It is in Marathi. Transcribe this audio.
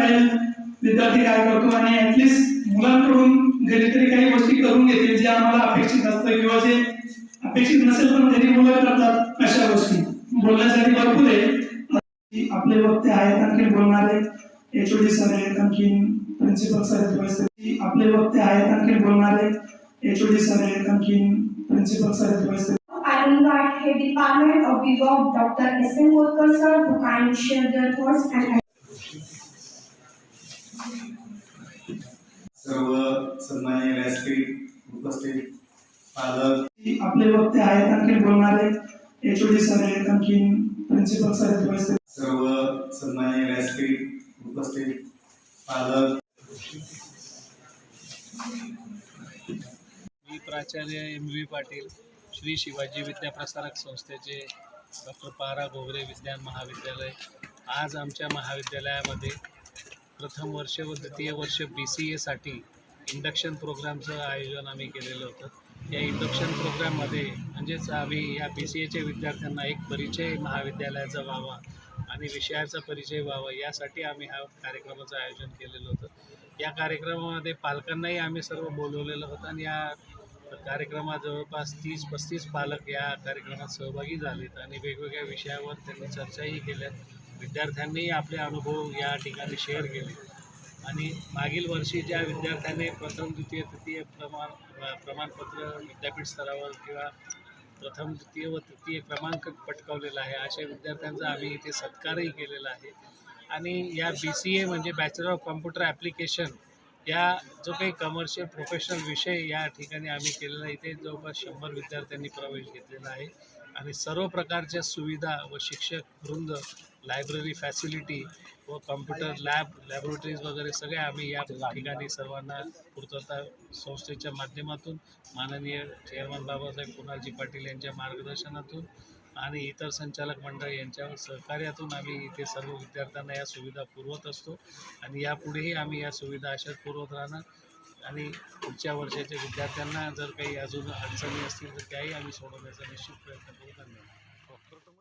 राहील विद्यार्थी काय करतो आणि ऍटलिस्ट मुलांकडून घरी तरी काही गोष्टी करून घेतील जे आम्हाला अपेक्षित असतं किंवा जे अपेक्षित नसेल पण तरी मुलं करतात अशा गोष्टी बोलण्यासाठी भरपूर आहे आपले वक्ते आहेत आणखी बोलणारे एचओडी सर आहेत आणखीन प्रिन्सिपल सर आहेत आपले वक्ते आहेत आणखी बोलणारे एचओडी सर आहेत आणखीन प्रिन्सिपल सर आहेत परिस्थिती I invite Head Department of Vivog, Dr. S. M. Wolkar sir, to kindly share their thoughts and व्यासपीठ उपस्थित पालक. आपले वक्ते आहेत आणखी बोलणारे एच डी सर आहेत आणखीन प्रिन्सिपल सर आहेत सर्व सन्मान्य व्यासपीठ उपस्थित पालक. मी प्राचार्य एम व्ही पाटील श्री शिवाजी विद्याप्रसारक संस्थेचे डॉक्टर पारा घोगरे विज्ञान महाविद्यालय. आज आमच्या महाविद्यालयामध्ये प्रथम वर्ष व द्वितीय वर्ष बी सी एसाठी इंडक्शन प्रोग्रामचं आयोजन आम्ही केलेलं होतं. या इंडक्शन प्रोग्राममध्ये म्हणजेच आम्ही या बी सी एच्या विद्यार्थ्यांना एक परिचय महाविद्यालयाचा व्हावा आणि विषयाचा परिचय व्हावा यासाठी आम्ही हा कार्यक्रमाचं आयोजन केलेलं होतं. या कार्यक्रमामध्ये पालकांनाही आम्ही सर्व बोलवलेलं होतं आणि या कार्यक्रमात जवळपास तीस पस्तीस पालक या कार्यक्रमात सहभागी झालेत आणि वेगवेगळ्या विषयावर त्यांनी चर्चाही केल्या विद्यार्थ्यांनीही आपले अनुभव या ठिकाणी शेअर केले. आणि मागील वर्षी ज्या विद्यार्थ्याने प्रथम द्वितीय तृतीय प्रमाण प्रमाणपत्र विद्यापीठ स्तरावर किंवा प्रथम द्वितीय व तृतीय क्रमांक पटकावलेला आहे अशा विद्यार्थ्यांचा आम्ही इथे सत्कारही केलेला आहे. आणि या बी सी ए म्हणजे बॅचलर ऑफ कम्प्युटर ॲप्लिकेशन या जो काही कमर्शियल प्रोफेशनल विषय या ठिकाणी आम्ही केलेला आहे इथे जवळपास शंभर विद्यार्थ्यांनी प्रवेश घेतलेला आहे. आणि सर्व प्रकारच्या सुविधा व शिक्षक वृंद लायब्ररी फॅसिलिटी व कॉम्प्युटर लॅब लॅबोरेटरीज वगैरे सगळे आम्ही या ठिकाणी सर्वांना पूर्तता संस्थेच्या माध्यमातून माननीय चेअरमन बाबासाहेब कुणालजी पाटील यांच्या मार्गदर्शनातून आणि इतर संचालक मंडळ यांच्या सहकार्यातून आम्ही इथे सर्व विद्यार्थ्यांना या सुविधा पुरवत असतो. आणि यापुढेही आम्ही या सुविधा अशाच पुरवत राहणार. आणि पुढच्या वर्षाच्या विद्यार्थ्यांना जर काही अजून अडचणी असतील तर त्याही आम्ही सोडवण्याचा निश्चित प्रयत्न करू. धन्यवाद.